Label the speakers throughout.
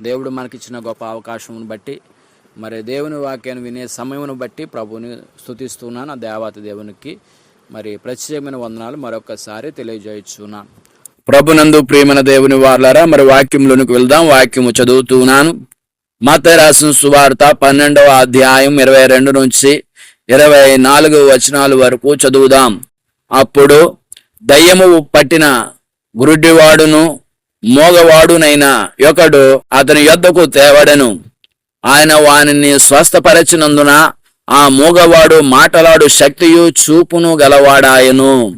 Speaker 1: దేవుడు మనకిచ్చిన గొప్ప అవకాశమును బట్టి మరి దేవుని వాక్యాన్ని వినే సమయమును బట్టి ప్రభుని స్థుతిస్తున్నాను ఆ దేవత దేవునికి మరి ప్రత్యేకమైన వందనాలు మరొకసారి తెలియజేయచ్చున్నాను ప్రభునందు ప్రేమన దేవుని వార్లారా మరి వాక్యంలోనికి వెళ్దాం. వాక్యము చదువుతున్నాను. మత రాసిన సువార్త పన్నెండవ అధ్యాయం ఇరవై రెండు నుంచి ఇరవై నాలుగు వచనాల వరకు చదువుదాం. అప్పుడు దయ్యము పట్టిన గురుడివాడును మోగవాడునైనా యొకడు అతని యొద్దకు తేవడను. ఆయన వానిని స్వస్థపరచినందున ఆ మూగవాడు మాటలాడు శక్తియు చూపును గలవాడాయను.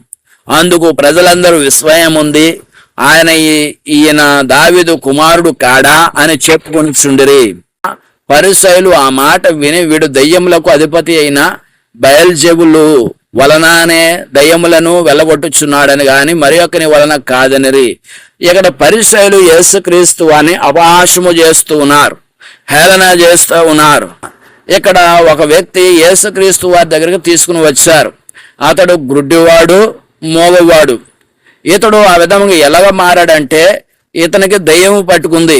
Speaker 1: అందుకు ప్రజలందరూ విస్మయముంది ఆయన ఈ- ఈయన దావిదు కుమారుడు కాడా అని చెప్పుకొనిచుండిరి. పరిసయులు ఆ మాట విని వీడు దయ్యములకు అధిపతి అయిన బయల్జెబులు వలననే దయ్యములను వెళ్ళగొట్టుచున్నాడని గాని మరి ఒకని వలన కాదనిరి. ఇక్కడ పరిశైలు యేసుక్రీస్తు అని అపహాసము చేస్తూ ఉన్నారు. హేళన చేస్తూ ఉన్నారు. ఇక్కడ ఒక వ్యక్తి యేసుక్రీస్తు వారి దగ్గరికి తీసుకుని వచ్చారు. అతడు గుడ్డివాడు మోగవాడు ఇతడు ఆ విధంగా ఎలాగ మారాడంటే ఇతనికి దయ్యం పట్టుకుంది.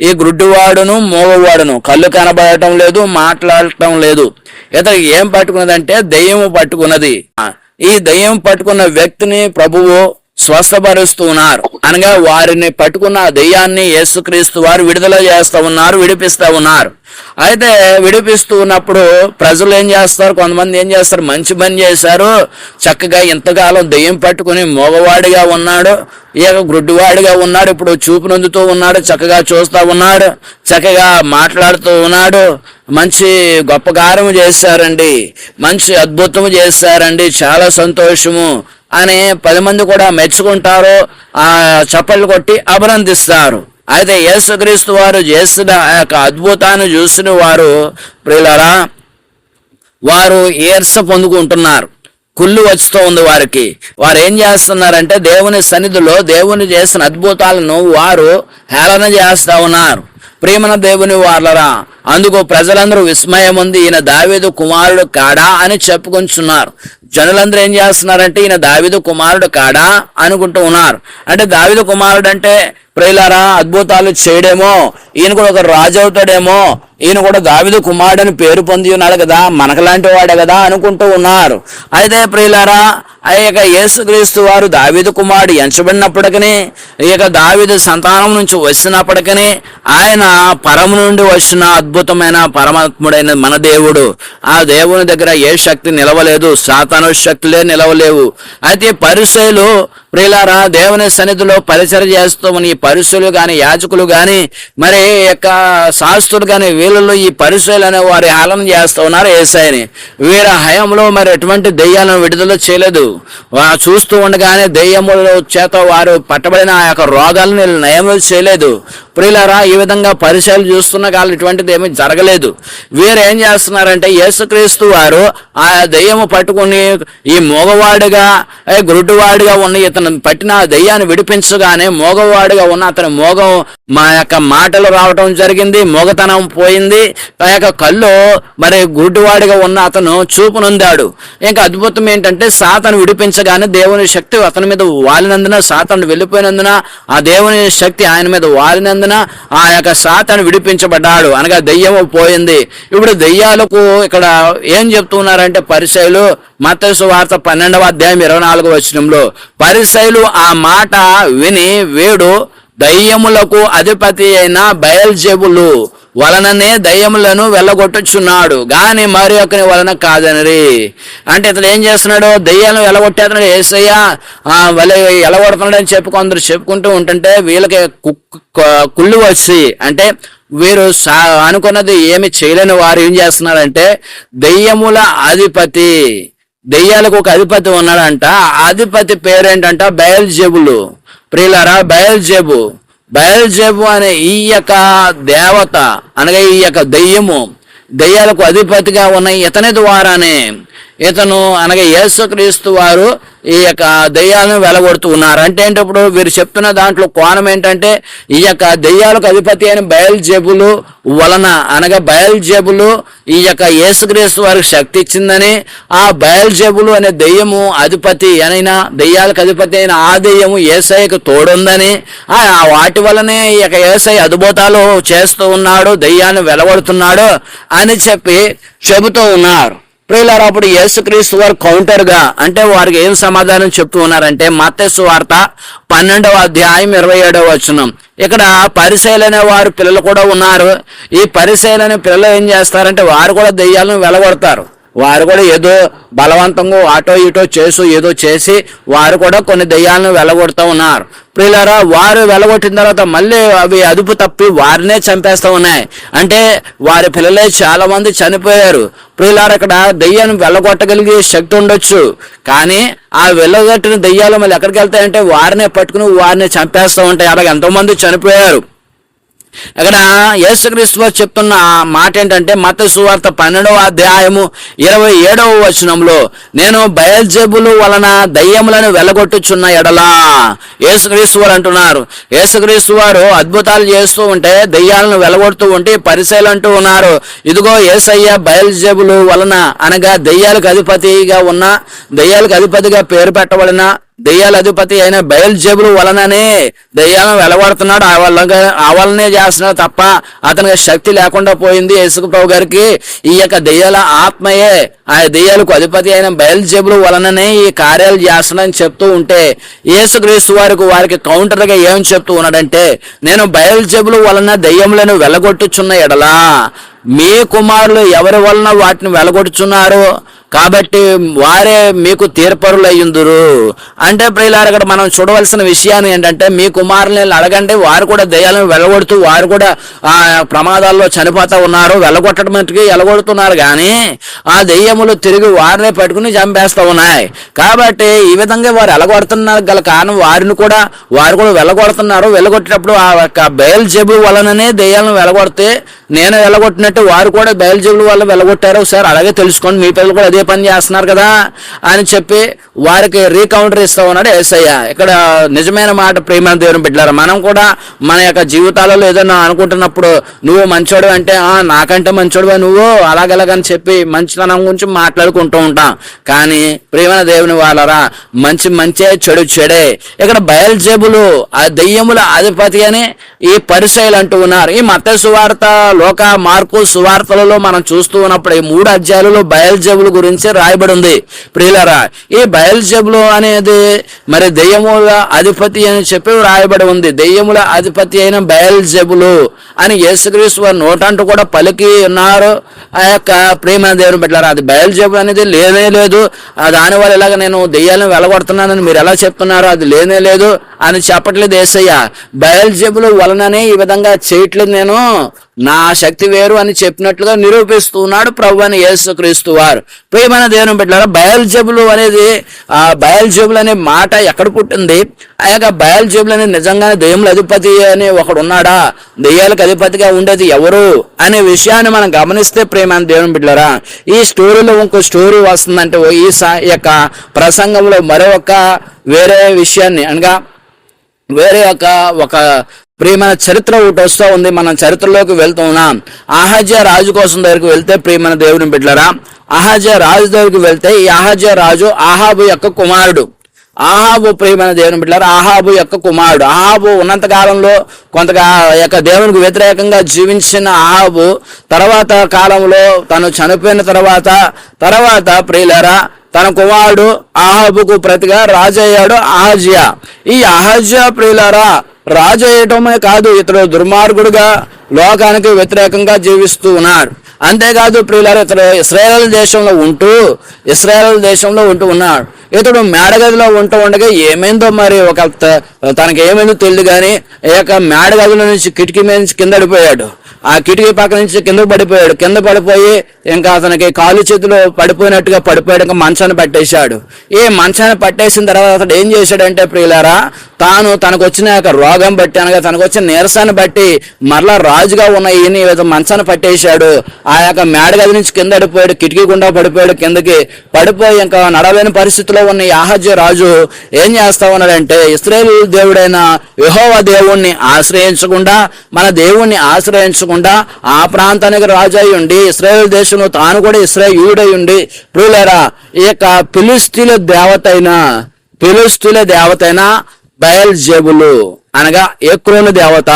Speaker 1: ఈ గుడ్డివాడును మూగవాడును. కళ్ళు కనబడటం లేదు మాట్లాడటం లేదు. ఇతనికి ఏం పట్టుకున్నదంటే దయ్యం పట్టుకున్నది. ఈ దయ్యం పట్టుకున్న వ్యక్తిని ప్రభువు స్వస్థపరుస్తున్నారు. అనగా వారిని పట్టుకున్న దెయ్యాన్ని యేసుక్రీస్తు వారు విడుదల చేస్తూ ఉన్నారు విడిపిస్తూ ఉన్నారు. అయితే విడిపిస్తూ ఉన్నప్పుడు ప్రజలు ఏం చేస్తారు? కొంతమంది ఏం చేస్తారు? మంచి పని చేశారు. చక్కగా ఇంతకాలం దెయ్యం పట్టుకుని మోగవాడిగా ఉన్నాడు. ఇక గుడ్డివాడిగా ఉన్నాడు. ఇప్పుడు చూపు నొందుతూ ఉన్నాడు. చక్కగా చూస్తూ ఉన్నాడు. చక్కగా మాట్లాడుతూ ఉన్నాడు. మంచి గొప్ప కార్యము చేశారండి. మంచి అద్భుతము చేశారండి. చాలా సంతోషము. అని పది మంది కూడా మెచ్చుకుంటారు. ఆ చప్పట్లు కొట్టి అభినందిస్తారు. అయితే యేసుక్రీస్తు వారు చేసిన ఆ యొక్క అద్భుతాన్ని చూసిన వారు ప్రియులరా వారు ఏర్స పొందుకుంటున్నారు. కుళ్ళు వచ్చుతూ ఉంది వారికి. వారు ఏం చేస్తున్నారంటే దేవుని సన్నిధిలో దేవుని చేసిన అద్భుతాలను వారు హేళన చేస్తూ ఉన్నారు. ప్రేమన దేవుని వాళ్ళరా అందుకు ప్రజలందరూ విస్మయం ఉంది ఈయన దావీదు కుమారుడు కాడా అని చెప్పుకుంటున్నారు జనులందరూ ఏం చేస్తున్నారంటే ఈయన దావీదు కుమారుడు కాడా అనుకుంటూ ఉన్నారు. అంటే దావీదు కుమారుడు అంటే ప్రియులారా అద్భుతాలు చేయడేమో ఈయన కూడా ఒక రాజు అవుతాడేమో ఈయన కూడా దావిదు కుమారుడని పేరు పొంది ఉన్నాడు కదా మనకలాంటి వాడే కదా అనుకుంటూ ఉన్నారు. అయితే ప్రియులారా ఆ యొక్క యేసుక్రీస్తు వారు దావిదు కుమారుడు ఎంచబడినప్పటికీ ఈ యొక్క దావిదు సంతానం నుంచి వచ్చినప్పటికీ ఆయన పరము నుండి వచ్చిన అద్భుతమైన పరమాత్ముడైన మన దేవుడు. ఆ దేవుని దగ్గర ఏ శక్తి నిలవలేదు సాతాను శక్తులే నిలవలేవు. అయితే పరిశైలు ప్రియులారా దేవుని సన్నిధిలో పరిచయం చేస్తూ ఈ పరిశులు కానీ యాజకులు కానీ మరి యొక్క శాస్త్రులు గాని రోజులలో ఈ పరిశులు అనే వారి హేళన చేస్తూ ఉన్నారు ఏసాయని వీరి హయంలో మరి ఎటువంటి దెయ్యాలను విడుదల చేయలేదు. చూస్తూ ఉండగానే దెయ్యముల చేత వారు పట్టబడిన ఆ యొక్క రోగాలను నయం నయములు చేయలేదు. ప్రియులారా ఈ విధంగా పరిచయాలు చూస్తున్న కాలం ఇటువంటిది ఏమీ జరగలేదు. వీరు ఏం చేస్తున్నారంటే యేసుక్రీస్తు వారు ఆ దెయ్యము పట్టుకుని ఈ మోగవాడిగా ఏ గురుడువాడిగా ఉన్న ఇతను పట్టిన ఆ దెయ్యాన్ని విడిపించగానే మోగవాడిగా ఉన్న అతని మోగం మా యొక్క మాటలు రావటం జరిగింది మోగతనం పోయింది. ఆ యొక్క కళ్ళు మరి గుడ్డివాడిగా ఉన్న అతను చూపునుందాడు ఇంకా అద్భుతం ఏంటంటే సాతను విడిపించగానే దేవుని శక్తి అతని మీద వాలినందున సాతను వెళ్ళిపోయినందున ఆ దేవుని శక్తి ఆయన మీద వాలినందున ఆ యొక్క సాతను విడిపించబడ్డాడు. అనగా దెయ్యము పోయింది. ఇప్పుడు దెయ్యాలకు ఇక్కడ ఏం చెప్తున్నారంటే పరిశైలు మతసు వార్త పన్నెండవ అధ్యాయం ఇరవై నాలుగు వచనంలో పరిశైలు ఆ మాట విని వేడు దయ్యములకు అధిపతి అయిన బయల్జెబులు వలననే దయ్యములను వెళ్ళగొట్టుచున్నాడు. గాని మరి ఒకరి వలన కాదనరి. అంటే ఇతను ఏం చేస్తున్నాడు? దయ్యాలను వెళ్ళగొట్టేస్తున్నాడు ఏసయ్య వలె వెళ్ళగొడుతున్నాడు అని చెప్పి కొందరు చెప్పుకుంటూ ఉంటుంటే వీళ్ళకి కు- కుళ్ళు వచ్చి అంటే వీరు సా అనుకున్నది ఏమి చేయలేని వారు ఏం చేస్తున్నారంటే దయ్యముల అధిపతి దెయ్యాలకు ఒక అధిపతి ఉన్నాడంట. అధిపతి పేరేంటంట? బయల్జెబులు. ప్రియులారా బయల్జెబు. బయల్జెబు అనే ఈ యొక్క దేవత అనగా ఈ యొక్క దెయ్యము దెయ్యాలకు అధిపతిగా ఉన్న ఇతని ద్వారానే ఇతను అనగా యేసుక్రీస్తు వారు ఈ యొక్క దెయ్యాలను వెలగొడుతూ ఉన్నారు. అంటే ఏంటప్పుడు వీరు చెప్తున్న దాంట్లో కోణం ఏంటంటే ఈ యొక్క దెయ్యాలకు అధిపతి అయిన బయల్జేబులు వలన అనగా బయల్జేబులు ఈ యొక్క యేసుక్రీస్తు వారికి శక్తి ఇచ్చిందని ఆ బయల్జేబులు అనే దెయ్యము అధిపతి అనైనా దెయ్యాలకు అధిపతి అయిన ఆ దెయ్యము ఏసఐకి తోడుందని ఆ వాటి వలనే ఈ యొక్క ఏసై అద్భుతాలు చేస్తూ ఉన్నాడు దెయ్యాన్ని వెలగొడుతున్నాడు అని చెప్పి చెబుతూ ఉన్నారు. ప్రియులారా అప్పుడు యేసుక్రీస్తు వారు కౌంటర్గా అంటే వారికి ఏం సమాధానం చెప్తూ ఉన్నారంటే మత్స్సు వార్త పన్నెండవ అధ్యాయం ఇరవై ఏడవ వచనం. ఇక్కడ పరిశీలనే వారు పిల్లలు కూడా ఉన్నారు. ఈ పరిశీలన పిల్లలు ఏం చేస్తారంటే వారు కూడా దెయ్యాలను వెలగొడతారు. వారు కూడా ఏదో బలవంతంగా ఆటో ఇటో చేసు ఏదో చేసి వారు కూడా కొన్ని దెయ్యాలను వెళ్ళగొడుతూ ఉన్నారు. ప్రియులారా వారు వెలగొట్టిన తర్వాత మళ్ళీ అవి అదుపు తప్పి వారినే చంపేస్తూ ఉన్నాయి. అంటే వారి పిల్లలే చాలా మంది చనిపోయారు. ప్రియులారా ఇక్కడ దయ్యాన్ని వెళ్ళగొట్టగలిగే శక్తి ఉండొచ్చు. కానీ ఆ వెళ్ళగొట్టిన దెయ్యాలు మళ్ళీ ఎక్కడికి వెళ్తాయంటే వారినే పట్టుకుని వారిని చంపేస్తూ ఉంటాయి. అలాగే ఎంతోమంది చనిపోయారు. ఇక్కడ యేసుక్రీస్తు వారు చెప్తున్న మాట ఏంటంటే మత సువార్త పన్నెండవ అధ్యాయము ఇరవై ఏడవ వచనంలో నేను బయల్జెబులు వలన దయ్యములను వెలగొట్టుచున్న ఎడలా యేసుక్రీస్తు వారు అంటున్నారు. యేసుక్రీస్తు వారు అద్భుతాలు చేస్తూ ఉంటే దయ్యాలను వెలగొడుతూ ఉంటే పరిశీలన అంటూ ఉన్నారు. ఇదిగో ఏసయ్య బయల్జెబులు వలన అనగా దయ్యాలకు అధిపతిగా ఉన్న దయ్యాలకు అధిపతిగా పేరు పెట్టబడిన దెయ్యాల అధిపతి అయిన బయల్జెబులు వలననే దెయ్యాలను వెలగొడుతున్నాడు. ఆ వల్ల ఆ వల్లనే చేస్తున్నాడు తప్ప అతనికి శక్తి లేకుండా పోయింది యేసుకుప్రభు గారికి. ఈ యొక్క దెయ్యాల ఆత్మయే ఆ దెయ్యాలకు అధిపతి అయిన బయల్జెబులు వలననే ఈ కార్యాలు చేస్తున్నాడని చెప్తూ ఉంటే యేసుక్రీస్తు వారికి వారికి కౌంటర్గా ఏం చెప్తూ ఉన్నాడంటే నేను బయల్జెబులు వలన దెయ్యములను వెలగొట్టుచున్న ఎడలా? మీ కుమారులు ఎవరి వలన వాటిని వెలగొట్టుచున్నారు? కాబట్టి వారే మీకు తీర్పరులు అయ్యుందురు అంటే ప్రియులారు ఇక్కడ మనం చూడవలసిన విషయాన్ని ఏంటంటే మీ కుమారుని అడగండి వారు కూడా దయ్యాలను వెళ్ళగొడుతూ వారు కూడా ఆ ప్రమాదాల్లో చనిపోతా ఉన్నారు వెళ్ళగొట్టడం వెలగొడుతున్నారు వెళ్ళగొడుతున్నారు కానీ ఆ దెయ్యములు తిరిగి వారినే పట్టుకుని చంపేస్తూ ఉన్నాయి. కాబట్టి ఈ విధంగా వారు వెళ్ళగొడుతున్నారు గల కారణం వారిని కూడా వారు కూడా వెళ్ళగొడుతున్నారు వెళ్ళగొట్టినప్పుడు ఆ యొక్క బయల్ జబు వలననే దెయ్యాలను వెళ్ళగొడితే నేను వెళ్ళగొట్టినట్టు వారు కూడా బయల్ జబుల వల్ల వెళ్ళగొట్టారు సార్ అలాగే తెలుసుకోండి. మీ పిల్లలు కూడా అదే పని చేస్తున్నారు కదా అని చెప్పి వారికి రీకౌంటర్ ఇస్తా ఉన్నాడు ఏసయ్య. ఇక్కడ నిజమైన మాట ప్రేమ దేవుని బిడ్డారు మనం కూడా మన యొక్క జీవితాలలో ఏదైనా అనుకుంటున్నప్పుడు నువ్వు మంచోడు అంటే "ఆ, నాకంటే మంచోడువా నువ్వు? అలాగలాగని చెప్పి మంచితనం గురించి మాట్లాడుకుంటూ ఉంటాం. కానీ ప్రేమ దేవుని వాళ్ళరా మంచి మంచే చెడు చెడే. ఇక్కడ బయల్జేబులు ఆ దెయ్యముల అధిపతి అని ఈ పరిశైలు అంటూ ఉన్నారు. ఈ మత సువార్త లోక మార్పు సువార్తలలో మనం చూస్తూ ఉన్నప్పుడు ఈ మూడు అధ్యాయులలో బయల్జేబుల గురించి రాయబడి ఉంది. ప్రియులరా ఈ బయల్జబులు అనేది మరి దెయ్యముల అధిపతి అని చెప్పి రాయబడి ఉంది. దెయ్యముల అధిపతి అయిన బయల్జబులు అని యేసుక్రీస్తు వారి నోటంటూ కూడా పలికి ఉన్నారు. ఆ యొక్క ప్రేమ దేవుని పెట్టారు అది బయల్జబులు అనేది లేనే లేదు. దానివల్ల ఇలాగ నేను దెయ్యాలను వెళ్ళగొడుతున్నానని మీరు ఎలా చెప్తున్నారు అది లేనే లేదు అని చెప్పట్లేదు ఏసయ్య బయల్జబులు వలననే ఈ విధంగా చేయట్లేదు నేను. నా శక్తి వేరు అని చెప్పినట్లుగా నిరూపిస్తున్నాడు ప్రభు అని యేసుక్రీస్తు వారు. ప్రియమైన దేవుని బిడ్డారా బయల్జబులు అనేది ఆ బయల్జబులు అనే మాట ఎక్కడ పుట్టింది? ఆ యొక్క బయల్జబులు అనేది నిజంగానే దెయ్యముల అధిపతి అని ఒకడు ఉన్నాడా? దెయ్యాలకు అధిపతిగా ఉండేది ఎవరు? అనే విషయాన్ని మనం గమనిస్తే ప్రేమైన దేవుని బిడ్డారా ఈ స్టోరీలో ఇంకో స్టోరీ వస్తుందంటే ఈ ఈ యొక్క ప్రసంగంలో మరొక వేరే విషయాన్ని అనగా వేరే ఒక ఒక ప్రియమైన చరిత్ర ఒకటి వస్తూ ఉంది. మనం చరిత్రలోకి వెళ్తున్నాం. ఆహాజ్య రాజు కోసం దగ్గరికి వెళ్తే ప్రియమైన దేవుని బిడ్డరా ఆహాజ్య రాజు దగ్గరికి వెళ్తే ఈ ఆహాజ్య రాజు ఆహాబు యొక్క కుమారుడు. ఆహాబు ప్రియమైన దేవుని బిడ్డారు ఆహాబు యొక్క కుమారుడు. ఆహాబు ఉన్నంత కాలంలో కొంతగా యొక్క దేవునికి వ్యతిరేకంగా జీవించిన ఆహాబు తర్వాత కాలంలో తను చనిపోయిన తర్వాత తర్వాత ప్రియులరా తన కుమారుడు ఆహాబుకు ప్రతిగా రాజయ్యాడు అయ్యాడు ఈ ఆహాజియా ప్రియులరా రాజు అయ్యటమే కాదు ఇతడు దుర్మార్గుడుగా లోకానికి వ్యతిరేకంగా జీవిస్తూ ఉన్నాడు అంతేకాదు ప్రియులారు ఇతడు ఇస్రాయేల్ దేశంలో ఉంటూ ఇస్రాయేల్ దేశంలో ఉంటూ ఉన్నాడు. ఇతడు మేడగదిలో ఉంటూ ఉండగా ఏమైందో మరి ఒక తనకి ఏమైందో తెలియదు కానీ ఈ యొక్క మేడగదిలో నుంచి కిటికీ మీద నుంచి కింద పడిపోయాడు. ఆ కిటికీ పక్క నుంచి కింద పడిపోయాడు. కింద పడిపోయి ఇంకా అతనికి కాలు చేతులు పడిపోయినట్టుగా పడిపోయాడు. ఇంకా మంచాన్ని పట్టేశాడు. ఈ మంచాన్ని పట్టేసిన తర్వాత అతడు ఏం చేశాడంటే ప్రియులారా తాను తనకు వచ్చిన యొక్క రోగం బట్టి అనగా తనకు వచ్చిన నీరసాన్ని బట్టి మరలా రాజుగా ఉన్న ఈయన మంచాన్ని పట్టేశాడు. ఆ యొక్క మేడగది నుంచి కింద పడిపోయాడు కిటికీ గుండా పడిపోయాడు కిందకి పడిపోయి ఇంకా నడవలేని పరిస్థితిలో ఉన్న ఈ రాజు ఏం చేస్తా ఉన్నాడంటే ఇస్రాయేల్ దేవుడైన యెహోవా దేవుణ్ణి ఆశ్రయించకుండా మన దేవుణ్ణి ఆశ్రయించకుండా ఆ ప్రాంతానికి రాజు అయి ఉండి ఇస్రాయేల్ దేశంలో తాను కూడా ఇస్రాయేలుడై ఉండి ప్రియులారా ఈ యొక్క పిలుస్తీల దేవత అయిన ఫిలిస్తీన్ల దేవత అయిన బయల్ జేబులు అనగా ఏక్రోను దేవత.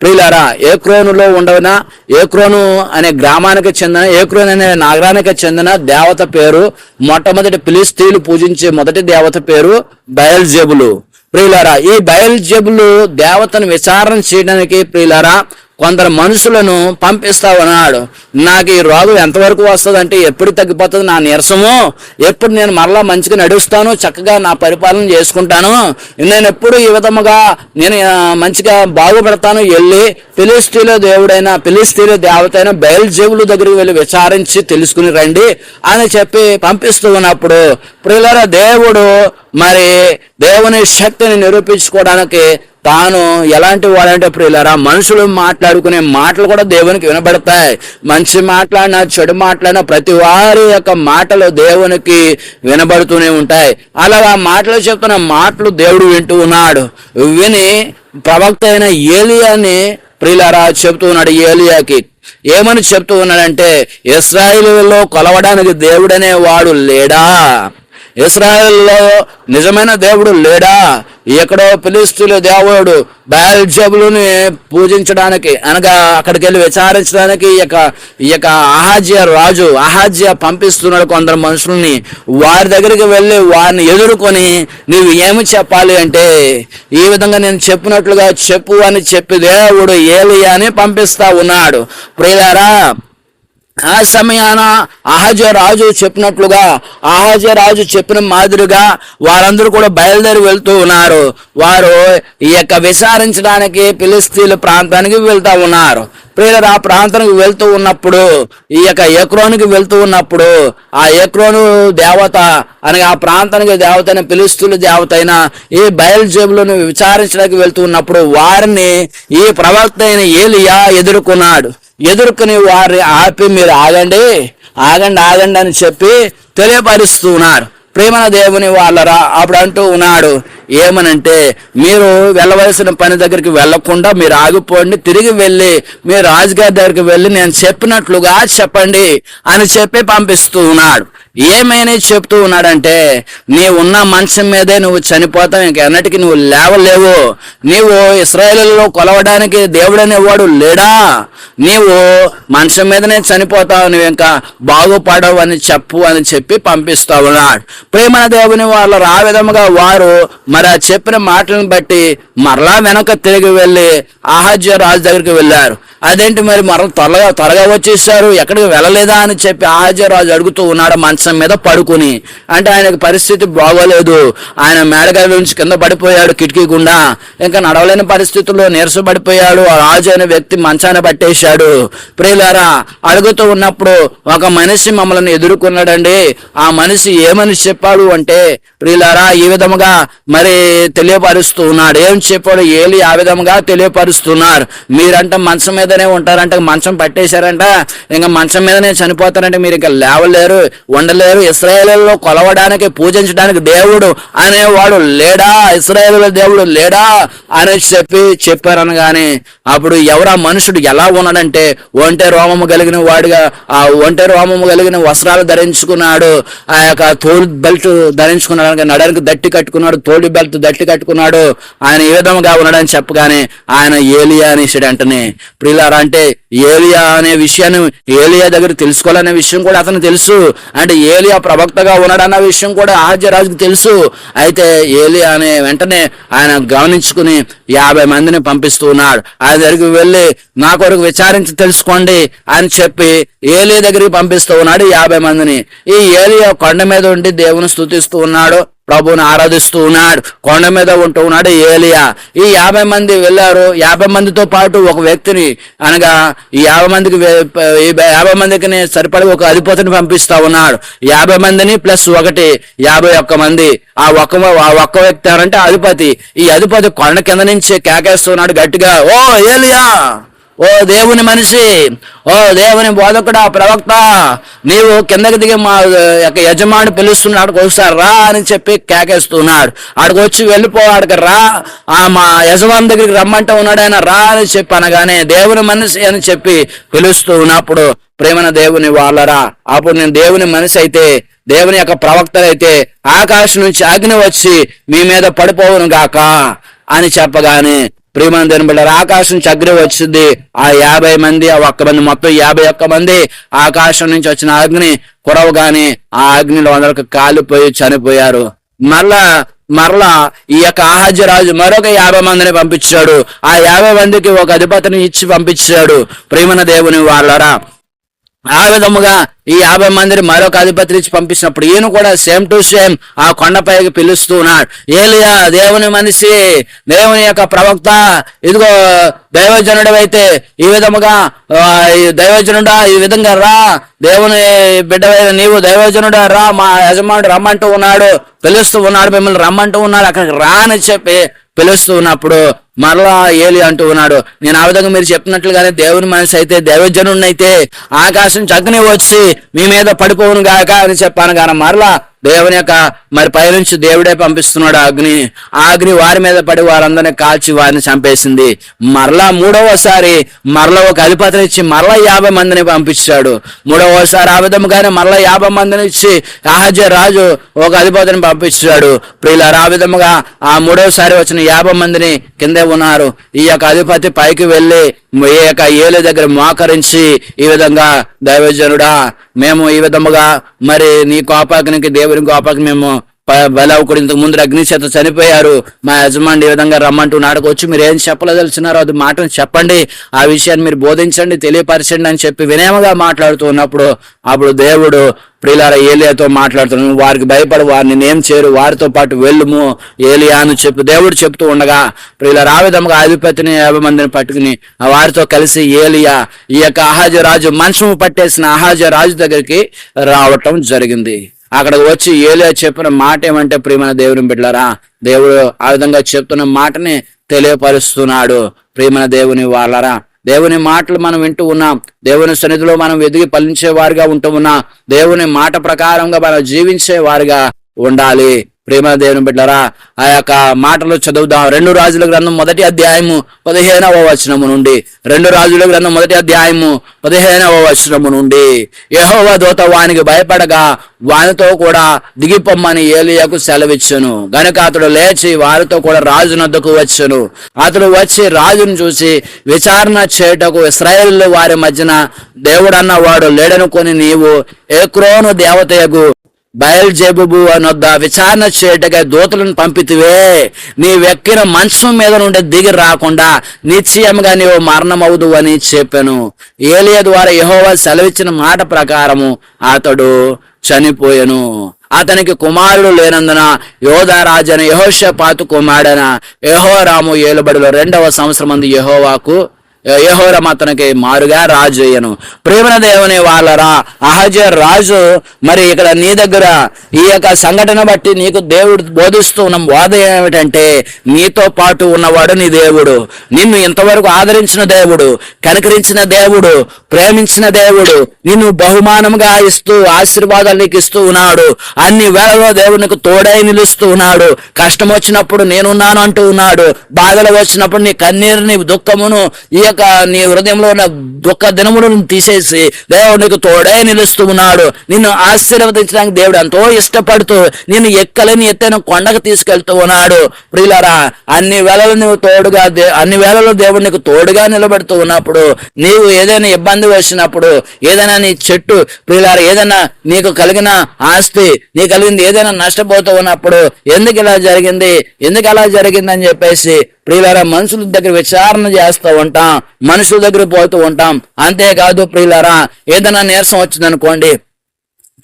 Speaker 1: ప్రియులారా ఏక్రోనులో ఉండవన? ఏక్రోను అనే గ్రామానికి చెందిన ఏక్రోన్ అనే నగరానికి చెందిన దేవత పేరు మొట్టమొదటి పిలిస్త్రీలు పూజించే మొదటి దేవత పేరు బయల్ జేబులు ప్రియులారా ఈ బయల్జెబులు దేవతను విచారణ చేయడానికి ప్రియులారా కొందరు మనుషులను పంపిస్తా ఉన్నాడు నాకు ఈ రోగం ఎంతవరకు వస్తుంది అంటే ఎప్పుడు తగ్గిపోతుంది నా నీరసము? ఎప్పుడు నేను మరలా మంచిగా నడుస్తాను చక్కగా నా పరిపాలన చేసుకుంటాను? నేను ఎప్పుడు ఈ విధముగా నేను మంచిగా బాగుపడతాను? వెళ్ళి ఫిలిస్తీన్ల దేవుడైన ఫిలిస్తీన్ల దేవతైన అయిన బయల్జేవుల దగ్గరికి వెళ్ళి విచారించి తెలుసుకుని రండి అని చెప్పి పంపిస్తూ ఉన్నప్పుడు ప్రియులర దేవుడు మరి దేవుని శక్తిని నిరూపించుకోవడానికి తాను ఎలాంటి వాడంటే ప్రియులరా మనుషులు మాట్లాడుకునే మాటలు కూడా దేవునికి వినబడతాయి. మంచి మాట్లాడినా చెడు మాట్లాడినా ప్రతి వారి యొక్క మాటలు దేవునికి వినబడుతూనే ఉంటాయి. అలాగా మాటలు చెప్తున్న మాటలు దేవుడు వింటూ ఉన్నాడు. విని ప్రవక్త అయిన ఏలియాని ప్రియులరా చెప్తూ ఉన్నాడు ఏలియాకి. ఏమని చెప్తూ ఉన్నాడంటే ఇస్రాయిల్లో కొలవడానికి దేవుడనే వాడు లేడా? ఇస్రాయల్లో నిజమైన దేవుడు లేడా? ఎక్కడో పిలిస్తుల దేవుడు బయల్జబులుని పూజించడానికి అనగా అక్కడికి వెళ్ళి విచారించడానికి ఈ యొక్క ఈ యొక్క ఆహాజ్య రాజు ఆహాజ్య పంపిస్తున్నాడు కొందరు మనుషుల్ని. వారి దగ్గరికి వెళ్ళి వారిని ఎదుర్కొని నీవు ఏమి చెప్పాలి అంటే ఈ విధంగా నేను చెప్పినట్లుగా చెప్పు అని చెప్పి దేవుడు ఏలియా అని పంపిస్తా ఉన్నాడు. ప్రియులారా ఆ సమయాన అహజ రాజు చెప్పినట్లుగా అహజ రాజు చెప్పిన మాదిరిగా వారందరూ కూడా బయలుదేరి వెళ్తూ ఉన్నారు. వారు ఈ యొక్క విచారించడానికి ఫిలిస్తీన్ల ప్రాంతానికి వెళ్తూ ఉన్నారు. ప్రియులు ఆ ప్రాంతానికి వెళ్తూ ఉన్నప్పుడు ఈ యొక్క ఎక్రోనికి వెళ్తూ ఉన్నప్పుడు ఆ ఎక్రోను దేవత అనగా ఆ ప్రాంతానికి దేవత అయిన పిలుస్తుల దేవత అయిన ఈ బయలుజేబులను విచారించడానికి వెళ్తూ ఉన్నప్పుడు వారిని ఈ ప్రవక్త అయిన ఏలియా ఎదుర్కొన్నాడు. ఎదుర్కొని వారిని ఆపి మీరు ఆగండి ఆగండి ఆగండి అని చెప్పి తెలియపరుస్తున్నారు. ప్రేమన దేవుని వాళ్ళరా అప్పుడు అంటూ ఉన్నాడు ఏమనంటే మీరు వెళ్ళవలసిన పని దగ్గరికి వెళ్ళకుండా మీరు ఆగిపోండి తిరిగి వెళ్ళి మీరు రాజుగారి దగ్గరికి వెళ్ళి నేను చెప్పినట్లుగా చెప్పండి అని చెప్పి పంపిస్తూ ఉన్నాడు. ఏమైనా చెప్తూ ఉన్నాడంటే నీవు ఉన్న మంచం మీదే నువ్వు చనిపోతావు ఇంకెన్నటికి నువ్వు లేవలేవు. నీవు ఇస్రాయేలీలో కొలవడానికి దేవుడనేవాడు లేడా? నీవు మంచం మీదనే చనిపోతావు నువ్వు ఇంకా బాగుపడవు అని చెప్పు అని చెప్పి పంపిస్తా ఉన్నాడు. ప్రేమ దేవుని వాళ్ళు ఆ విధముగా వారు మరి ఆ చెప్పిన మాటలను బట్టి మరలా వెనక తిరిగి వెళ్ళి ఆహాజ్య రాజు దగ్గరికి వెళ్ళారు. అదేంటి మరి మరల త్వరగా త్వరగా వచ్చేసారు? ఎక్కడికి వెళ్ళలేదా అని చెప్పి ఆహాజ్యరాజు అడుగుతూ ఉన్నాడు మంచం మీద పడుకుని. అంటే ఆయనకు పరిస్థితి బాగోలేదు. ఆయన మేడగది నుంచి కింద పడిపోయాడు కిటికీ గుండా. ఇంకా నడవలేని పరిస్థితుల్లో నీరసపడిపోయాడు ఆ రాజు అనే వ్యక్తి మంచాన పట్టేశాడు. ప్రియులారా అడుగుతూ ఉన్నప్పుడు ఒక మనిషి మమ్మల్ని ఎదుర్కొన్నాడండి. ఆ మనిషి ఏమని చెప్పాడు అంటే ప్రియులారా ఈ విధముగా మరి తెలియపరుస్తూ ఉన్నాడు. ఏం చెప్పాడు ఏలి ఆ విధముగా తెలియపరుస్తున్నారు మీరంట మంచం మీద మీదనే ఉంటారంట మంచం పట్టేశారంట. ఇంకా మంచం మీదనే చనిపోతారంటే. మీరు ఇంకా లేవలేరు ఉండలేరు. ఇస్రాయేల్లో కొలవడానికి పూజించడానికి దేవుడు అనేవాడు లేడా? ఇస్రాయేల్ దేవుడు లేడా? అని చెప్పి చెప్పారని చెప్పారనగానే అప్పుడు ఎవరా మనుషుడు ఎలా ఉన్నాడంటే ఒంటె రోమము కలిగిన వాడిగా ఆ ఒంటె రోమము కలిగిన వస్త్రాలు ధరించుకున్నాడు. ఆ యొక్క తోలు బెల్ట్ ధరించుకున్నాడు. నడానికి దట్టి కట్టుకున్నాడు తోలు బెల్ట్ దట్టి కట్టుకున్నాడు. ఆయన ఏ విధంగా ఉన్నాడని చెప్పగానే ఆయన ఏలియా అనేసాడు అంటనే ప్రియ వెళ్ళారా అంటే ఏలియా అనే విషయాన్ని ఏలియా దగ్గర తెలుసుకోవాలనే విషయం కూడా అతను తెలుసు. అంటే ఏలియా ప్రవక్తగా ఉన్నాడన్న విషయం కూడా ఆహాజ్యరాజుకు తెలుసు. అయితే ఏలియా అనే వెంటనే ఆయన గమనించుకుని యాభై మందిని పంపిస్తూ ఉన్నాడు. ఆయన దగ్గరికి వెళ్ళి నా కొరకు విచారించి తెలుసుకోండి అని చెప్పి ఏలియా దగ్గరికి పంపిస్తూ ఉన్నాడు యాభై మందిని. ఈ ఏలియా కొండ మీద ఉండి దేవుని స్థుతిస్తూ ఉన్నాడు. ప్రభుని ఆరాధిస్తూ ఉన్నాడు. కొండ మీద ఉంటూ ఉన్నాడు ఏలియా. ఈ యాభై మంది వెళ్ళారు. యాభై మందితో పాటు ఒక వ్యక్తిని అనగా ఈ యాభై మందికి యాభై మందికి సరిపడి ఒక అధిపతిని పంపిస్తా ఉన్నాడు. యాభై మందిని ప్లస్ ఒకటి యాభై ఒక్క మంది. ఆ ఒక్క ఆ ఒక్క వ్యక్తి ఎవరంటే అధిపతి. ఈ అధిపతి కొండ కింద నుంచి కేకేస్తున్నాడు గట్టిగా ఓ ఏలియా! ఓ దేవుని మనిషి ఓ దేవుని బోధకుడా ప్రవక్త నీవు కిందకి దిగి మా యొక్క యజమాని పిలుస్తున్నాడు ఒకసారి రా అని చెప్పి కేకేస్తున్నాడు. ఆడికి వచ్చి వెళ్ళిపో ఆడికి రా. ఆ మా యజమాని దగ్గరికి రమ్మంటే ఉన్నాడు ఆయన రా అని చెప్పి అనగానే దేవుని మనిషి అని చెప్పి పిలుస్తూ ఉన్నప్పుడు ప్రేమన దేవుని వాళ్ళరా అప్పుడు నేను దేవుని మనిషి అయితే దేవుని యొక్క ప్రవక్తలైతే ఆకాశం నుంచి అగ్ని వచ్చి మీ మీద పడిపోవును గాక అని చెప్పగానే ప్రియమైన దేవుని ఆకాశం నుంచి వచ్చింది. ఆ యాభై మంది ఆ ఒక్క మంది మొత్తం యాభై ఒక్క మంది ఆకాశం నుంచి వచ్చిన అగ్ని కురవగానే ఆ అగ్నిలో అందరికి కాలిపోయి చనిపోయారు. మళ్ళా మరలా ఈ యొక్క ఆహాజ్యరాజు మరొక యాభై మందిని పంపించాడు. ఆ యాభై మందికి ఒక అధిపతిని ఇచ్చి పంపించాడు. ప్రేమన దేవుని వాళ్ళరా ఆ విధముగా ఈ యాభై మందిని మరొక అధిపతి ఇచ్చి పంపించినప్పుడు ఈయన కూడా సేమ్ టు సేమ్ ఆ కొండపైకి పిలుస్తూ ఉన్నాడు. ఏలియా దేవుని మనిషి దేవుని యొక్క ప్రవక్త ఇదిగో దైవజనుడు అయితే ఈ విధముగా ఈ దైవజనుడా ఈ విధంగా రా దేవుని బిడ్డవైన నీవు దైవజనుడా రా మా యజమానుడు రమ్మంటూ ఉన్నాడు పిలుస్తూ ఉన్నాడు మిమ్మల్ని రమ్మంటూ ఉన్నాడు అక్కడికి రా అని చెప్పి పిలుస్తూ ఉన్నప్పుడు మరలా ఏలి అంటూ ఉన్నాడు. నేను ఆ విధంగా మీరు చెప్పినట్లుగానే దేవుని మనసు అయితే దైవజనుడిని అయితే ఆకాశం చక్కని వచ్చి మీ మీద పడిపోవును గాక అని చెప్పాను కానీ మరలా దేవుని యొక్క మరి పైనుంచి దేవుడే పంపిస్తున్నాడు అగ్ని. ఆ అగ్ని వారి మీద పడి వారందరిని కాల్చి వారిని చంపేసింది. మరలా మూడవసారి మరలా ఒక అధిపతిని ఇచ్చి మరలా యాభై మందిని పంపించాడు. మూడవసారి ఆ విధముగానే మరలా యాభై మందిని ఇచ్చి రాజు ఒక అధిపతిని పంపించాడు. ప్రియులారు ఆ విధముగా ఆ మూడవసారి వచ్చిన యాభై మందిని కిందే ఉన్నారు. ఈ యొక్క అధిపతి పైకి వెళ్ళి ఈ యొక్క ఏలు దగ్గర మోకరించి ఈ విధంగా దైవజనుడా మేము ఈ విధముగా మరి నీ కోపాగ్నికి దేవుని కోపాకి మేము ప- ఇంతకు ముందు అగ్ని చేత చనిపోయారు. మా యజమాని ఈ విధంగా రమ్మంటూ నాటకు వచ్చి మీరు ఏం చెప్పలేదలుచున్నారో అది మాటను చెప్పండి. ఆ విషయాన్ని మీరు బోధించండి తెలియపరచండి అని చెప్పి వినయముగా మాట్లాడుతూ ఉన్నప్పుడు అప్పుడు దేవుడు ప్రియులార ఏలియాతో మాట్లాడుతున్నాను వారికి భయపడి వారిని నేం చేరు వారితో పాటు వెళ్ళుము. ఏలియా అని చెప్పి దేవుడు చెప్తూ ఉండగా ప్రియులార ఆ విధంగా అధిపతిని యాభై మందిని పట్టుకుని వారితో కలిసి ఏలియా ఈ యొక్క అహాజరాజు మంచము పట్టేసిన అహాజరాజు దగ్గరికి రావటం జరిగింది. అక్కడికి వచ్చి ఏలియా చెప్పిన మాట ఏమంటే ప్రియమైన దేవుని బిడ్డలారా దేవుడు ఆ విధంగా చెప్తున్న మాటని తెలియపరుస్తున్నాడు. ప్రియమైన దేవుని వాళ్ళరా దేవుని మాటలు మనం వింటూ ఉన్నాం. దేవుని సన్నిధిలో మనం ఎదిగి ఫలించే వారిగా ఉంటూ ఉన్నాం. దేవుని మాట ప్రకారంగా మనం జీవించే వారిగా ఉండాలి. ప్రేమ దేవుని బిడ్డరా ఆ యొక్క మాటలు చదువుదాం. రెండు రాజుల గ్రంథం మొదటి అధ్యాయము పదిహేనవ వచనము నుండి. రెండు రాజుల గ్రంథం మొదటి అధ్యాయము పదిహేనవ వచనము నుండి. యహోవ దూత వానికి భయపడగా వానితో కూడా దిగిపొమ్మని ఏలియాకు సెలవిచ్చును. గనుక అతడు లేచి వారితో కూడా రాజు నద్దకు వచ్చును. అతడు వచ్చి రాజును చూసి విచారణ చేయుటకు ఇస్రాయేల్ వారి మధ్యన దేవుడన్న వాడు లేడనుకొని నీవు ఏక్రోను దేవతయగు బయల్జెబుబు అనొద్ద? విచారణ చేయటగా దూతలను పంపితివే. నీ వెక్కిన మంచం మీద నుండి దిగి రాకుండా నిశ్చయముగా నీవు మరణమవుదు అని చెప్పాను. ఏలియ ద్వారా యహోవా సెలవిచ్చిన మాట ప్రకారము అతడు చనిపోయెను. అతనికి కుమారుడు లేనందున యోధారాజన యహోషపాతు కుమారుడన యహోరాము ఏలుబడిలో రెండవ సంవత్సరం అందు యహోవాకు యహోరం అతనికి మారుగా రాజు అయ్యను. ప్రేమన దేవుని వాళ్ళరా అహజ రాజు మరి ఇక్కడ నీ దగ్గర ఈ యొక్క సంఘటన బట్టి నీకు దేవుడు బోధిస్తూ ఉన్న బోధ ఏమిటంటే నీతో పాటు ఉన్నవాడు నీ దేవుడు. నిన్ను ఇంతవరకు ఆదరించిన దేవుడు కనికరించిన దేవుడు ప్రేమించిన దేవుడు నిన్ను బహుమానంగా ఇస్తూ ఆశీర్వాదాలు నీకు ఇస్తూ ఉన్నాడు. అన్ని వేళలో దేవునికి తోడై నిలుస్తూ ఉన్నాడు. కష్టం వచ్చినప్పుడు నేనున్నాను అంటూ ఉన్నాడు. బాధలు వచ్చినప్పుడు నీ కన్నీరుని దుఃఖమును ఈ యొక్క నీ హృదయంలో ఉన్న దుఃఖ దినములను తీసేసి దేవుడు నీకు నిలుస్తూ ఉన్నాడు నిన్ను ఆశీర్వదించడానికి దేవుడు ఎంతో ఇష్టపడుతూ నిన్ను ఎక్కలేని ఎత్తైన కొండకు తీసుకెళ్తూ ఉన్నాడు. ప్రియులరా అన్ని వేళలు నువ్వు తోడుగా అన్ని వేళలో దేవుడు నీకు తోడుగా నిలబెడుతూ ఉన్నప్పుడు నీవు ఏదైనా ఇబ్బంది వచ్చినప్పుడు ఏదైనా నీ చెట్టు ప్రియులారా ఏదైనా నీకు కలిగిన ఆస్తి నీ కలిగింది ఏదైనా నష్టపోతూ ఉన్నప్పుడు ఎందుకు ఇలా జరిగింది? ఎందుకు అలా జరిగింది అని చెప్పేసి ప్రియులారా మనుషుల దగ్గర విచారణ చేస్తూ ఉంటాం మనుషుల దగ్గర పోతూ ఉంటాం. అంతేకాదు ప్రియులారా ఏదైనా నీరసం వచ్చిందనుకోండి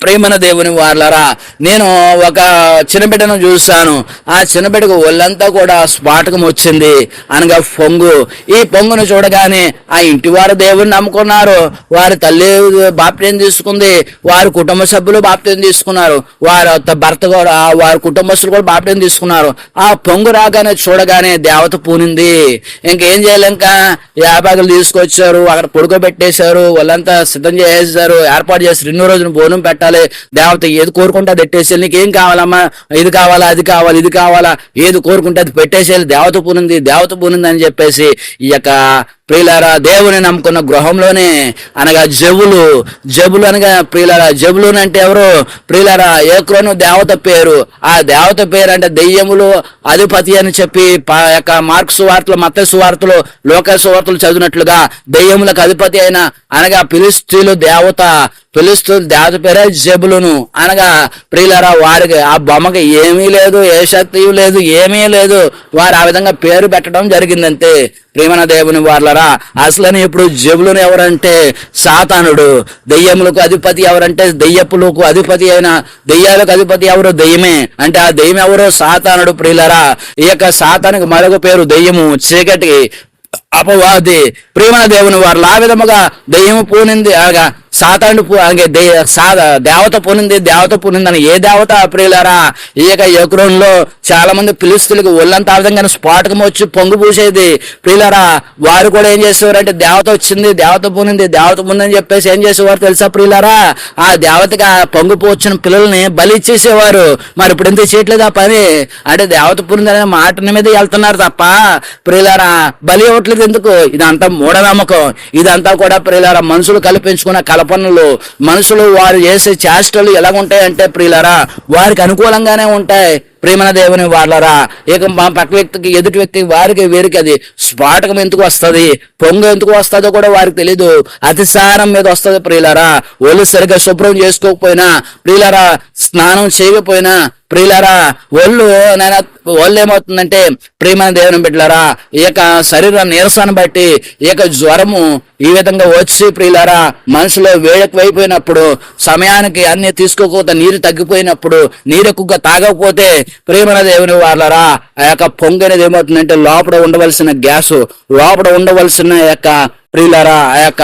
Speaker 1: ప్రేమన దేవుని వాళ్ళరా నేను ఒక చిన్నబిడ్డను చూశాను. ఆ చిన్నబిడ్డకు ఒళ్ళంతా కూడా స్పాటకం వచ్చింది. అనగా పొంగు. ఈ పొంగును చూడగానే ఆ ఇంటి వారు దేవుని నమ్ముకున్నారు. వారి తల్లి బాప్త్యం తీసుకుంది. వారి కుటుంబ సభ్యులు బాప్త్యం తీసుకున్నారు. వారి భర్త కూడా వారి కుటుంబస్తులు కూడా బాప్త్యం తీసుకున్నారు. ఆ పొంగు రాగానే చూడగానే దేవత పూనింది. ఇంకేం చేయలేక ఇంకా? తీసుకొచ్చారు అక్కడ పడుకోబెట్టేశారు వాళ్ళంతా సిద్ధం చేసేసారు ఏర్పాటు చేసి రెండు రోజులు భోజనం పెట్టాలి. దేవత ఏది కోరుకుంటే అది పెట్టేసి నీకేం కావాలమ్మా? ఇది కావాలా అది కావాలి ఇది కావాలా? ఏది కోరుకుంటే అది పెట్టేసేయాలి. దేవత పూనింది దేవత పూనింది అని చెప్పేసి ఈ యొక్క ప్రియులారా దేవుని నమ్ముకున్న గృహంలోనే అనగా జబులు జబులు అనగా ప్రియులారా జబులు అంటే ఎవరు? ప్రియులారా ఏక్రోను దేవత పేరు. ఆ దేవత పేరు అంటే దెయ్యములు అధిపతి అని చెప్పి యొక్క మార్క్స్ వార్తలు మత సువార్తలు లోక సువార్తలు చదివినట్లుగా దెయ్యములకు అధిపతి అయిన అనగా పిలిస్తీలు దేవత. పిలుస్తూ దేవత పేరే జబులును. అనగా ప్రియులరా వారికి ఆ బొమ్మకి ఏమీ లేదు ఏ శక్తి లేదు ఏమీ లేదు. వారు ఆ విధంగా పేరు పెట్టడం జరిగిందంతే. ప్రేమన దేవుని వాళ్ళరా అసలని ఇప్పుడు జబులను ఎవరంటే సాతానుడు. దెయ్యములకు అధిపతి ఎవరంటే దెయ్యపులకు అధిపతి అయిన దెయ్యాలకు అధిపతి ఎవరు? దెయ్యమే. అంటే ఆ దెయ్యం ఎవరు? సాతానుడు ప్రియులరా. ఈ యొక్క సాతానికి మరొక పేరు దెయ్యము. చీకటి అపవాది ప్రేమన దేవుని వారు ఆ విధముగా దెయ్యము పూనింది అనగా సాతాను పూ- దే- సా- దేవత పునింది దేవత పూనింది అని ఏ దేవత ప్రియులారా? ఈ యొక్క యుక్రంలో చాలా మంది పిలుస్తులకు ఒళ్ళంతా ఆ విధంగా స్పాటకం వచ్చి పొంగు పూసేది. ప్రియులారా వారు కూడా ఏం చేసేవారు అంటే దేవత వచ్చింది దేవత పునింది దేవత పూనిందని చెప్పేసి ఏం చేసేవారు తెలుసా ప్రియులారా? ఆ దేవతకి ఆ పొంగు పోచిన పిల్లల్ని బలి ఇచ్చేసేవారు. మరి ఇప్పుడు ఎందుకు చేయట్లేదు ఆ పని? అంటే దేవత పూనింది అనే మాట మీద వెళ్తున్నారు తప్ప ప్రియులారా బలి ఇవ్వట్లేదు ఎందుకు? ఇదంతా మూఢనమ్మకం. ఇదంతా కూడా ప్రియులారా మనుషులు కల్పించుకున్న పనులు మనుషులు వారు చేసే చేష్టలు ఎలాగుంటాయంటే ప్రియులరా వారికి అనుకూలంగానే ఉంటాయి. ప్రేమన దేవుని వాళ్ళరా ఇక మా పక్క వ్యక్తికి ఎదుటి వ్యక్తికి వారికి వీరికి అది స్ఫాటకం ఎందుకు వస్తది పొంగు ఎందుకు వస్తుందో కూడా వారికి తెలీదు. అతిసారం మీద వస్తుంది ప్రియులరా. ఒళ్ళు సరిగ్గా శుభ్రం చేసుకోకపోయినా ప్రియులరా స్నానం చేయకపోయినా ప్రియులరా ఒళ్ళు నేను ఒళ్ళు ఏమవుతుందంటే ప్రేమ దేవుని బిడ్డలారా ఈ యొక్క శరీర నీరసాన్ని బట్టి ఈ యొక్క జ్వరము ఈ విధంగా వచ్చి ప్రియులారా మనసులో వేడెక్కువైపోయినప్పుడు సమయానికి అన్ని తీసుకోకపోతే నీరు తగ్గిపోయినప్పుడు నీరు ఎక్కువగా తాగకపోతే ప్రేమన దేవుని వాళ్ళరా ఆ యొక్క పొంగనేది ఏమవుతుందంటే లోపల ఉండవలసిన గ్యాసు లోపల ఉండవలసిన యొక్క ప్రియులరా ఆ యొక్క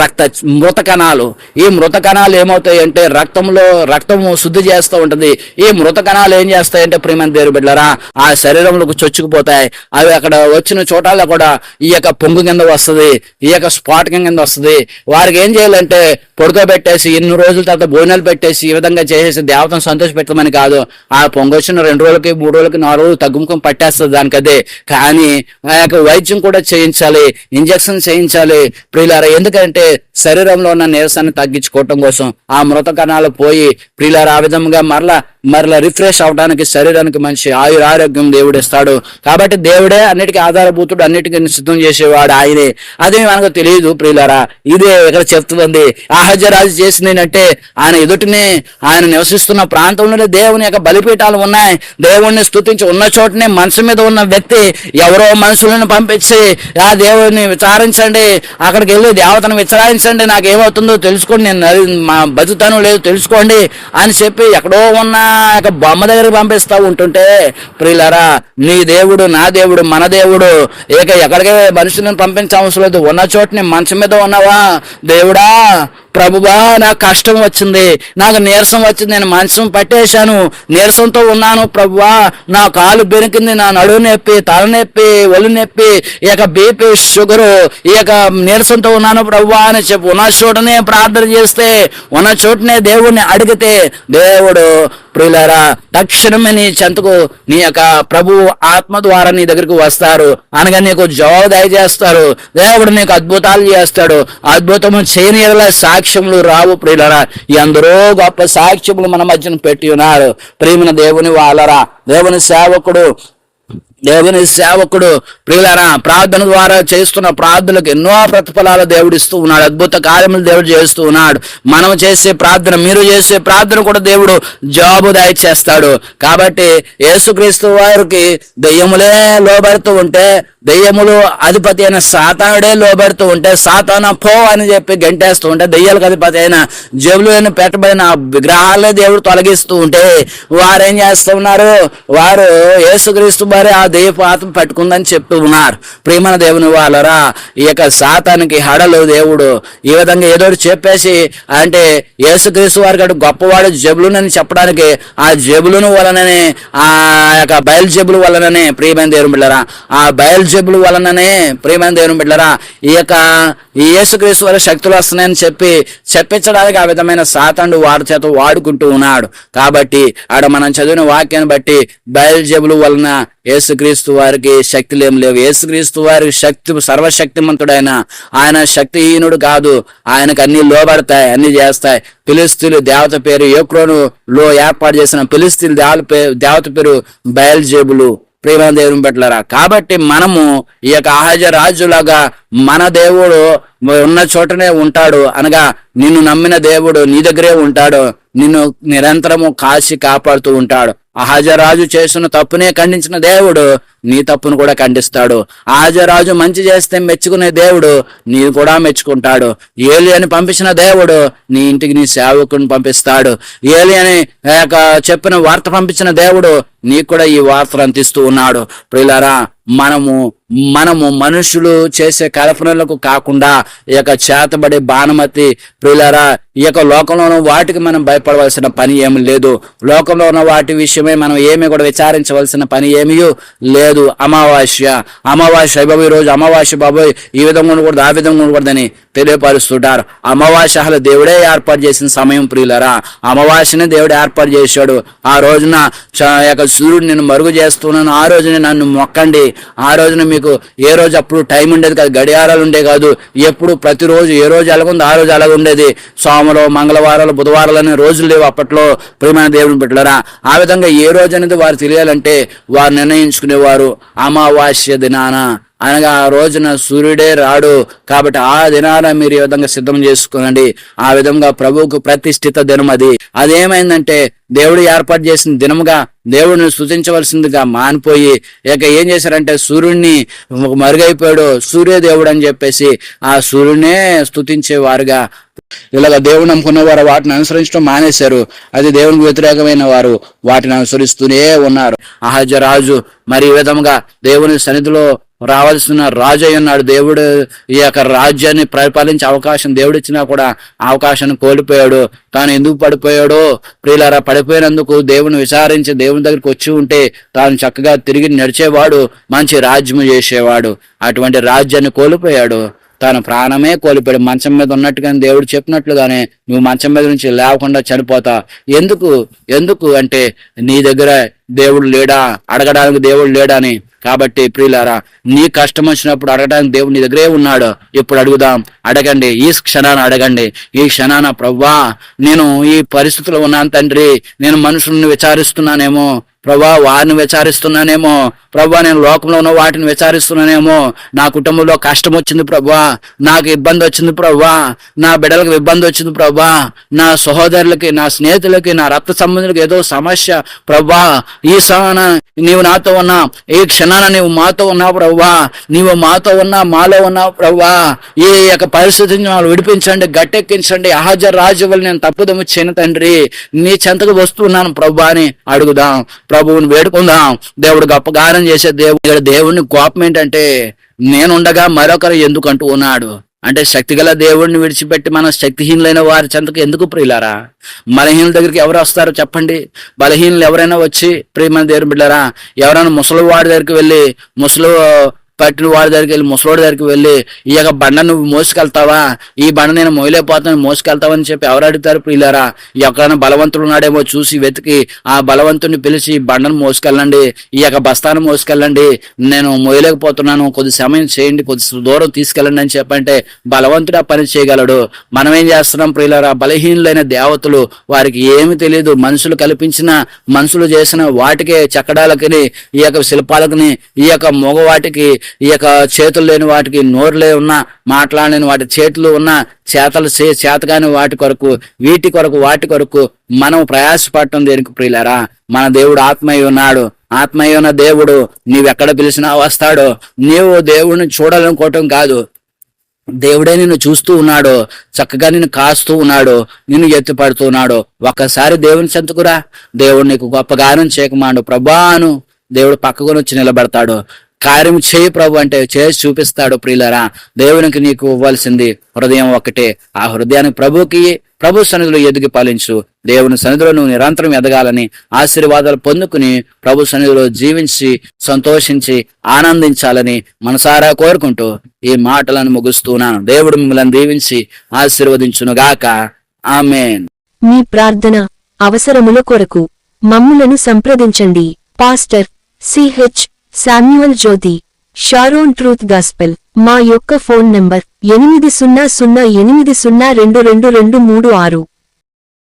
Speaker 1: రక్త మృత కణాలు. ఈ మృత కణాలు ఏమవుతాయి అంటే రక్తంలో రక్తము శుద్ధి చేస్తూ ఉంటుంది. ఈ మృత కణాలు ఏం చేస్తాయంటే ప్రేమని దేరు బిడ్డరా ఆ శరీరంలోకి చొచ్చుకుపోతాయి. అవి అక్కడ వచ్చిన చోటాల్లో కూడా ఈ యొక్క పొంగు కింద వస్తది ఈ యొక్క స్పాటకం కింద వస్తది. వారికి ఏం చేయాలంటే పడుకోబెట్టేసి ఎన్ని రోజుల తర్వాత భోజనాలు పెట్టేసి ఈ విధంగా చేసేసి దేవతను సంతోష పెట్టమని కాదు. ఆ పొంగు వచ్చిన రెండు రోజులకి మూడు రోజులకి నాలుగు రోజులు తగ్గుముఖం పట్టేస్తుంది దానికి అదే కానీ ఆ యొక్క వైద్యం కూడా చేయించాలి. ఇంజక్షన్ చేయించాలి ప్రియులారా. ఎందుకంటే శరీరంలో ఉన్న నీరసాన్ని తగ్గించుకోవటం కోసం ఆ మృత కణాలు పోయి ప్రియులారా ఆ విధంగా మరలా మరలా రిఫ్రెష్ అవడానికి శరీరానికి మంచి ఆయుర ఆరోగ్యం దేవుడు ఇస్తాడు. కాబట్టి దేవుడే అన్నిటికీ ఆధారభూతుడు అన్నిటికీ సిద్ధం చేసేవాడు ఆయనే. అది మనకు తెలియదు ప్రియులారా. ఇదే ఇక్కడ చెప్తుంది. ఆహజరాజు చేసింది ఆయన ఎదుటినే ఆయన నివసిస్తున్న ప్రాంతంలోనే దేవుని యొక్క బలిపీఠాలు ఉన్నాయి. దేవుణ్ణి స్థుతించి ఉన్న చోటనే మనసు మీద ఉన్న వ్యక్తి ఎవరో మనుషులను పంపించి ఆ దేవుడిని విచారించండి అక్కడికి వెళ్ళి దేవతను విచారించండి. నాకు ఏమవుతుందో తెలుసుకోండి. నేను నరి- మా బతుకుతాను లేదు తెలుసుకోండి అని చెప్పి ఎక్కడో ఉన్న బొమ్మ దగ్గరికి పంపిస్తా ఉంటుంటే ప్రియులరా నీ దేవుడు నా దేవుడు మన దేవుడు ఇక ఎక్కడికి మనుషులను పంపించవలసిన లేదు. ఉన్న చోటని మంచం మీద ఉన్నావా? దేవుడా ప్రభువా నాకు కష్టం వచ్చింది. నాకు నీరసం వచ్చింది. నేను మంచం పట్టేశాను. నీరసంతో ఉన్నాను ప్రభువా. నా కాలు బెనికింది నా నడువు నొప్పి తల నొప్పి ఒళ్ళు నొప్పి ఈ యొక్క బీపీ షుగరు ఈ యొక్క నీరసంతో ఉన్నాను ప్రభువా అని చెప్పి ఉన్న చోటనే ప్రార్థన చేస్తే ఉన్న చోటనే దేవుణ్ణి అడిగితే దేవుడు ప్రియులారా తక్షణమే నీ చెంతకు నీ యొక్క ప్రభు ఆత్మ ద్వారా నీ దగ్గరికి వస్తారు. అనగా నీకు జవాబు దయచేస్తారు. దేవుడు నీకు అద్భుతాలు చేస్తాడు. అద్భుతము చేయని ఎడల సాక్ష్యములు రావు ప్రియులరా. ఎందరో గొప్ప సాక్ష్యములు మన మధ్యన పెట్టి ఉన్నారు. ప్రేమిన దేవుని వాళ్ళరా. దేవుని సేవకుడు దేవుని సేవకుడు ప్రియులారా ప్రార్థన ద్వారా చేస్తున్న ప్రార్థనలకు ఎన్నో ప్రతిఫలాలు దేవుడు ఇస్తూ ఉన్నాడు అద్భుత కార్యములు దేవుడు చేస్తూ ఉన్నాడు. మనం చేసే ప్రార్థన మీరు చేసే ప్రార్థన కూడా దేవుడు జవాబు దయచేస్తాడు కాబట్టి యేసుక్రీస్తు వారికి దెయ్యములే లోబడుతూ ఉంటే దెయ్యములు అధిపతి అయిన సాతానుడే లోబడుతూ ఉంటే సాతాన పో అని చెప్పి గంటేస్తూ ఉంటే దెయ్యాలకు అధిపతి అయిన జబులు పెట్టబడిన విగ్రహాలే దేవుడు తొలగిస్తూ ఉంటే వారేం చేస్తూ ఉన్నారు? వారు యేసుక్రీస్తు వారి ఆ దెయ్యపు పట్టుకుందని చెప్తూ ఉన్నారు. ప్రేమన దేవుని వాళ్ళరా ఈ యొక్క సాతానికి హడలు దేవుడు ఈ విధంగా ఏదో చెప్పేసి అంటే యేసుక్రీస్తు వారికి అటు గొప్పవాడు జబులునని చెప్పడానికి ఆ జబులును వలననే ఆ యొక్క బయలు జబులు వలననే ప్రియమైన దేవుని బిడ్డరా ఆ బయలు జబులు వలననే ప్రియమైన దేవుని బిడ్డరా ఈ యొక్క ఈ యేసుక్రీస్తు వారి శక్తులు వస్తున్నాయని చెప్పి చెప్పించడానికి ఆ విధమైన సాతాండు వారి చేత వాడుకుంటూ ఉన్నాడు. కాబట్టి ఆడ మనం చదివిన వాక్యాన్ని బట్టి బయలు జబులు వలన యేసుక్రీస్తు వారికి శక్తులు ఏం లేవు. యేసుక్రీస్తు వారి శక్తి సర్వశక్తిమంతుడైన ఆయన శక్తిహీనుడు కాదు. ఆయనకు అన్ని లోబడతాయి అన్ని చేస్తాయి. పిలిస్తులు దేవత పేరు యోక్రోను లో ఏర్పాటు చేసిన పిలిస్తులు దేవత పేరు దేవత పేరు బయల్జేబులు. ప్రేమ దేవుని పెట్టలరా కాబట్టి మనము ఈ యొక్క ఆహాజ రాజులాగా మన దేవుడు ఉన్న చోటనే ఉంటాడు అనగా నిన్ను నమ్మిన దేవుడు నీ దగ్గరే ఉంటాడు. నిన్ను నిరంతరము కాసి కాపాడుతూ ఉంటాడు. అహజరాజు చేసిన తప్పునే ఖండించిన దేవుడు నీ తప్పును కూడా ఖండిస్తాడు. అహజరాజు మంచి చేస్తే మెచ్చుకునే దేవుడు నీ కూడా మెచ్చుకుంటాడు. ఏలి అని పంపించిన దేవుడు నీ ఇంటికి నీ సేవకుని పంపిస్తాడు. ఏలి అని చెప్పిన వార్త పంపించిన దేవుడు నీకు కూడా ఈ వార్తలు అందిస్తూ ఉన్నాడు. ప్రియులారా మనము మనము మనుషులు చేసే కల్పనలకు కాకుండా ఈ యొక్క చేతబడి బాణమతి ప్రియులారా ఈ యొక్క లోకంలో ఉన్న వాటికి మనం భయపడవలసిన పని ఏమి లేదు. లోకంలో ఉన్న వాటి విషయమై మనం ఏమి కూడా విచారించవలసిన పని ఏమీ లేదు. అమావాస్య. అమావాస్య బాబు రోజు. అమావాస్య బాబు ఈ విధంగా ఉండకూడదు ఆ విధంగా ఉండకూడదని తెలియపరుస్తుంటారు. అమావాస్య అసలు దేవుడే ఏర్పాటు చేసిన సమయం ప్రియులరా. అమావాస్యని దేవుడు ఏర్పాటు చేశాడు. ఆ రోజున చ- యొక్క సూర్యుడు నేను మరుగు చేస్తున్నాను. ఆ రోజున నన్ను మొక్కండి. ఆ రోజున మీకు ఏ రోజు అప్పుడు టైం ఉండేది కాదు. గడియారాలు ఉండే కాదు. ఎప్పుడు ప్రతిరోజు ఏ రోజు ఎలాగుంది ఆ రోజు అలాగ ఉండేది సోమలు మంగళవారాలు బుధవారాలు రోజులు లేవు అప్పట్లో ప్రేమైన దేవుని బిడ్డలరా. ఆ విధంగా ఏ రోజు అనేది వారు తెలియాలంటే వారు నిర్ణయించుకునేవారు అమావాస్య దినాన. అనగా ఆ రోజున సూర్యుడే రాడు కాబట్టి ఆ దినాన మీరు ఈ విధంగా సిద్ధం చేసుకోనండి. ఆ విధంగా ప్రభువుకు ప్రతిష్ఠిత దినం అది. అదేమైందంటే దేవుడు ఏర్పాటు చేసిన దినముగా దేవుడిని స్థుతించవలసిందిగా మానిపోయి ఇక ఏం చేశారంటే సూర్యుడిని మరుగైపోయాడు. సూర్యదేవుడు అని చెప్పేసి ఆ సూర్యునే స్థుతించేవారుగా ఇలాగ దేవుడు నమ్ముకున్న వారు వాటిని అనుసరించడం మానేశారు. అది దేవునికి వ్యతిరేకమైన వారు వాటిని అనుసరిస్తూనే ఉన్నారు. అహజరాజు మరి ఈ విధముగా దేవుని సన్నిధిలో రావాల్సిన రాజు ఉన్నాడు. దేవుడు ఈ యొక్క రాజ్యాన్ని పరిపాలించే అవకాశం దేవుడు ఇచ్చినా కూడా అవకాశాన్ని కోల్పోయాడు. తాను ఎందుకు పడిపోయాడో ప్రియులారా పడిపోయినందుకు దేవుని విచారించి దేవుని దగ్గరికి వచ్చి ఉంటే తాను చక్కగా తిరిగి నడిచేవాడు మంచి రాజ్యము చేసేవాడు. అటువంటి రాజ్యాన్ని కోల్పోయాడు. తన ప్రాణమే కోల్పోయాడు. మంచం మీద ఉన్నట్టుగానే దేవుడు చెప్పినట్లుగానే నువ్వు మంచం మీద నుంచి లేవకుండా చనిపోతా. ఎందుకు? ఎందుకు? అంటే నీ దగ్గర దేవుడు లేడా? అడగడానికి దేవుడు లేడా అని కాబట్టి ప్రియులారా నీ కష్టం వచ్చినప్పుడు అడగడానికి దేవుడు నీ దగ్గరే ఉన్నాడు. ఇప్పుడు అడుగుదాం. అడగండి. ఈ క్షణాన అడగండి. ఈ క్షణాన ప్రవ్వా నేను ఈ పరిస్థితిలో ఉన్నాను తండ్రి. నేను మనుషుల్ని విచారిస్తున్నానేమో. ప్రభా వారిని విచారిస్తున్నానేమో. ప్రభా నేను లోకంలో ఉన్న వాటిని విచారిస్తున్నానేమో. నా కుటుంబంలో కష్టం వచ్చింది ప్రభా. నాకు ఇబ్బంది వచ్చింది ప్రభా. నా బిడ్డలకు ఇబ్బంది వచ్చింది ప్రభా. నా సహోదరులకి నా స్నేహితులకి నా రక్త సంబంధులకి ఏదో సమస్య ప్రభా. ఈ సమాన నీవు నాతో ఉన్నా ఈ క్షణాన నీవు మాతో ఉన్నావు ప్రభా. నీవు మాతో ఉన్నా మాలో ఉన్నావు ప్రభా. ఈ యొక్క పరిస్థితిని వాళ్ళు విడిపించండి గట్టెక్కించండి. అహజ రాజు వల్ల నేను తప్పుదము చేయను తండ్రి. నీ చెంతకు వస్తున్నాను ప్రభా అని అడుగుదాం. ప్రభువుని వేడుకుందాం. దేవుడు గొప్పగానం చేసే దేవుడు ఇక్కడ దేవుడిని కోపం ఏంటంటే నేనుండగా మరొకరు ఎందుకు అంటూ ఉన్నాడు. అంటే శక్తిగల దేవుడిని విడిచిపెట్టి మన శక్తిహీనులైన వారి చెంతకు ఎందుకు ప్రియులారా? బలహీనుల దగ్గరికి ఎవరు వస్తారో చెప్పండి. బలహీనులు ఎవరైనా వచ్చి ప్రియమైన దేవుని బిడ్డారా ఎవరైనా ముసలి వాడి దగ్గరికి వెళ్ళి ముసలి పట్టిన వాడి దగ్గరికి వెళ్ళి ముసలోడి దగ్గరికి వెళ్ళి ఈ యొక్క బండ నువ్వు మోసుకెళ్తావా? ఈ బండ నేను మోయలేకపోతాను మోసుకెళ్తావని చెప్పి ఎవరు అడుగుతారు ప్రియులారా? ఎక్కడైనా బలవంతుడు ఉన్నాడేమో చూసి వెతికి ఆ బలవంతుడిని పిలిచి బండను మోసుకెళ్ళండి ఈ యొక్క బస్తాను మోసుకెళ్ళండి నేను మోయలేకపోతున్నాను కొద్ది సమయం చేయండి కొద్ది దూరం తీసుకెళ్ళండి అని చెప్పంటే బలవంతుడు ఆ పని చేయగలడు. మనం ఏం చేస్తున్నాం ప్రియులరా? బలహీనులైన దేవతలు వారికి ఏమి తెలియదు. మనుషులు కల్పించిన మనుషులు చేసిన వాటికే చక్కడాలకి ఈ యొక్క శిల్పాలకి ఈ యొక్క మగవాటికి ఈ యొక్క చేతులు లేని వాటికి నోరులే ఉన్నా మాట్లాడలేని వాటి చేతులు ఉన్న చేతలు చే- చేతగాని వాటి కొరకు వీటి కొరకు వాటి కొరకు మనం ప్రయాసపడటం దేనికి ప్రియులరా? మన దేవుడు ఆత్మయ్య ఉన్నాడు. ఆత్మయ్య ఉన్న దేవుడు నీవెక్కడ పిలిచినా వస్తాడు. నీవు దేవుడిని చూడాలనుకోవటం కాదు. దేవుడే నిన్ను చూస్తూ ఉన్నాడు. చక్కగా నిన్ను కాస్తూ ఉన్నాడు. నిన్ను ఎత్తిపడుతున్నాడు ఒక్కసారి దేవుని చెంతకురా దేవుడు నీకు గొప్ప గానం చేయకమాడు. ప్రభాను దేవుడు పక్కకు వచ్చి నిలబడతాడు. కార్యం చేయి ప్రభు అంటే చేసి చూపిస్తాడు ప్రియులరా. దేవునికి నీకు ఇవ్వాల్సింది హృదయం ఒకటే ఆ హృదయాన్ని ప్రభుకి ప్రభు సన్నిధిలో ఎదిగి పాలించు. దేవుని సన్నిధిలో నువ్వు నిరంతరం ఎదగాలని ఆశీర్వాదాలు పొందుకుని ప్రభు సన్నిధిలో జీవించి సంతోషించి ఆనందించాలని మనసారా కోరుకుంటూ ఈ మాటలను ముగుస్తున్నాను దేవుడు మిమ్మల్ని దీవించి ఆశీర్వదించునుగాక. ఆమెన్.
Speaker 2: మీ ప్రార్థన అవసరముల కొరకు మమ్ములను సంప్రదించండి. Pastor CH Samuel Jyothi Sharon Truth Gospel మా యొక్క ఫోన్ నంబర్ ఎనిమిది సున్నా సున్నా ఎనిమిది సున్నా రెండు రెండు రెండు మూడు ఆరు.